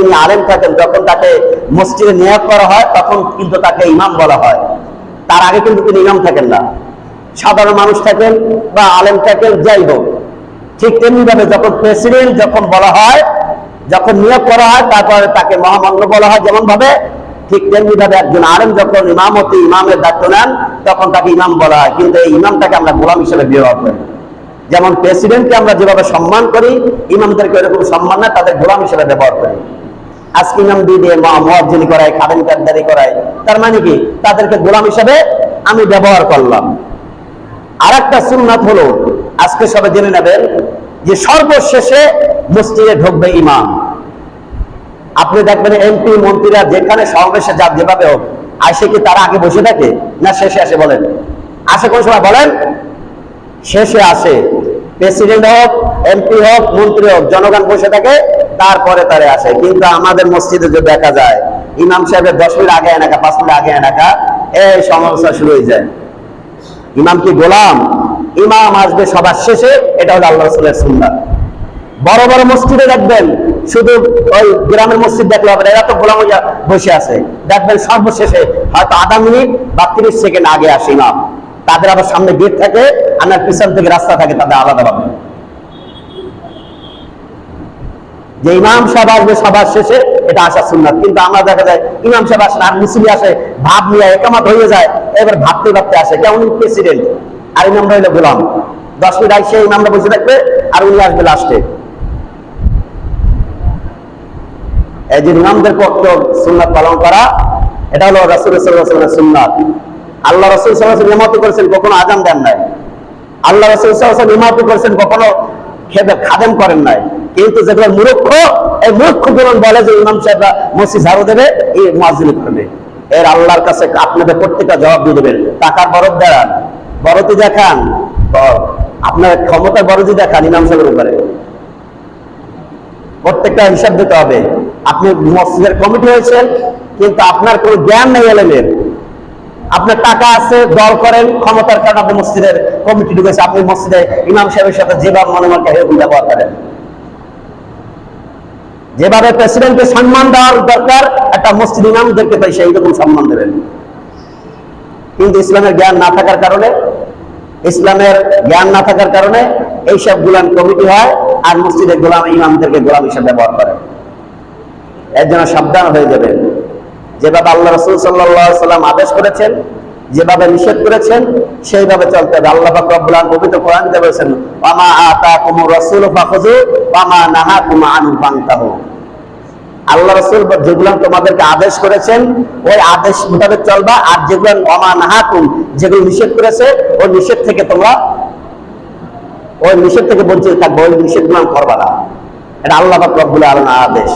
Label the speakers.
Speaker 1: তিনি আলেম থাকেন, যখন তাকে মসজিদে নিয়োগ করা হয়, তখন কিন্তু তাকে ইমাম বলা হয়। তার আগে কিন্তু তিনি ইমাম থাকেন না। সাধারণ মানুষ থাকেন বা আলেম থাকেন, যাই হোক। ঠিক তেমনি ভাবে যখন প্রেসিডেন্ট যখন বলা হয়, যখন নিয়োগ করা হয়, তারপরে তাকে মহামান্য বলা হয় যেমন ভাবে ঠিক তেমনি ভাবে একজন আলেম যখন ইমামতি, ইমামের দায়িত্ব নেন, তখন তাকে ইমাম বলা হয়। কিন্তু এই ইমামটাকে আমরা গোলাম হিসেবে ব্যবহার করি। যেমন প্রেসিডেন্টকে আমরা যেভাবে সম্মান করি, ইমামদেরকে এরকম সম্মান না, তাদের গোলাম হিসেবে ব্যবহার করি। আজকে দিয়ে করায় খাদেন করায়। তার মানে কি? তাদেরকে গোলাম হিসেবে আমি ব্যবহার করলাম। আর একটা সুন্নাত হলো, আজকে সবাই জেনে নেবেন যে সর্বশেষে মসজিদে ঢুকবে ইমাম। আপনি দেখবেন এমপি মন্ত্রীরা যেখানে সমাবেশে যা যেভাবে হোক, আসে কি তারা আগে বসে থাকে? না শেষে আসে বলেন? আসে কোন সময়? বলেন? শেষে আসে। প্রেসিডেন্ট হোক এমপি হোক, মন্ত্রী হোক, জনগণ বসে থাকে তারপরে তারে আসে। কিন্তু আমাদের মসজিদে যে দেখা যায়, ইমাম সাহেবের দশ মিনিট আগে এনাকা, পাঁচ মিনিট আগে এনাকা, এই সমস্যা শুরু হয়ে যায়। ইমাম কি গোলাম? ইমাম আসবে সবার শেষে, এটা হলো আল্লাহ রসুলের সুন্দর বড় বড় মসজিদে দেখবেন, শুধু ওই গ্রামের মসজিদ দেখলে হবে এরা তো গোলাম বসে আছে। দেখবেন সর্বশেষে হয়তো আধা মিনিট বা তিরিশ সেকেন্ড আগে আসে ইমাম। তাদের আবার সামনে গেট থাকে আর পিছন থেকে রাস্তা থাকে, তাদের আলাদা ভাবে যে ইমাম সাহেব আসবে সবার শেষে, এটা আসা সুন্নাত। কিন্তু আমরা দেখা যায়, ইমাম সাহেব আসে আর মুসলি আসে, ভাব নিয়ে একামাত হয়ে যায়, এবার ভাবতে ভাবতে আসে কেমন প্রেসিডেন্ট আর ইমামরা হইল গোলাম। দশ মিনিট আগে সেই ইমামরা বসে থাকবে, আর উনি আসবে লাস্টে এই যে ইমামদের পক্ষ, সুন্নাত পালন করা, এটা হলো রাসুল সাল্লামের সুন্নাত। আল্লাহ রসুল সাল্লাহ নিয়মত করেছেন, কখনো আজান দেন নাই। আল্লাহ রসুল সাল্লাহ নিয়মত করেছেন, কখনো খেদে খাদেম করেন নাই। কিন্তু যেগুলো মূর্খ, এই মূর্খগুলো বলে যে ইমাম সাহেবরা মসজিদ ঝাড়ু দেবে, এই মাজিনি করবে। এর আল্লাহর কাছে আপনাদের প্রত্যেকটা জবাব দিয়ে দেবেন। টাকার বরফ দেখান, বরতি দেখান আপনার ক্ষমতার বরজি দেখান ইমাম সাহেবের উপরে। প্রত্যেকটা হিসাব দিতে হবে। আপনি মসজিদের কমিটি হয়েছেন, কিন্তু আপনার কোনো জ্ঞান নেই এলেমের। আপনার টাকা আছে, দল করেন, ক্ষমতার কারণে আপনি মসজিদের কমিটি ঢুকেছে। আপনি মসজিদে ইমাম সাহেবের সাথে যেভাবে মনে মনে এরকম ব্যবহার করেন। যেভাবে প্রেসিডেন্টকে সম্মান দেওয়ার দরকার, একটা মসজিদ ইমামদেরকে তাই সেই রকম সম্মান দেবেন। কিন্তু ইসলামের জ্ঞান না থাকার কারণে, ইসলামের জ্ঞান না থাকার কারণে এইসব গোলাম কমিটি হয় আর মসজিদের গোলাম ইমামদেরকে গোলাম হিসেবে ব্যবহার করে এর জন্য সাবধান হয়ে যাবে যেভাবে আল্লাহ রসুল সাল্লাম আদেশ করেছেন, যেভাবে নিষেধ করেছেন, সেইভাবে চলতে হবে। আল্লাহ পাক রব্বুল আলামিন পবিত্র কোরআন বলেছেন ওয়ামা আতাকুমুর রাসূলু ফাখুযু ওয়ামা নাহাকুম আনহু ফান্তাহু। আল্লাহ রসুল যেগুলো তোমাদেরকে আদেশ করেছেন, ওই আদেশ মোতাবেক চলবা। আর যেগুলো অমানহাকুম নাহাকুম, যেগুলো নিষেধ করেছে, ওই নিষেধ থেকে তোমরা, ওই নিষেধ থেকে বঞ্চিত থাকবে, ওই নিষেধগুলো করবা না। এটা আল্লাহ রব্বুল আলম আদেশ।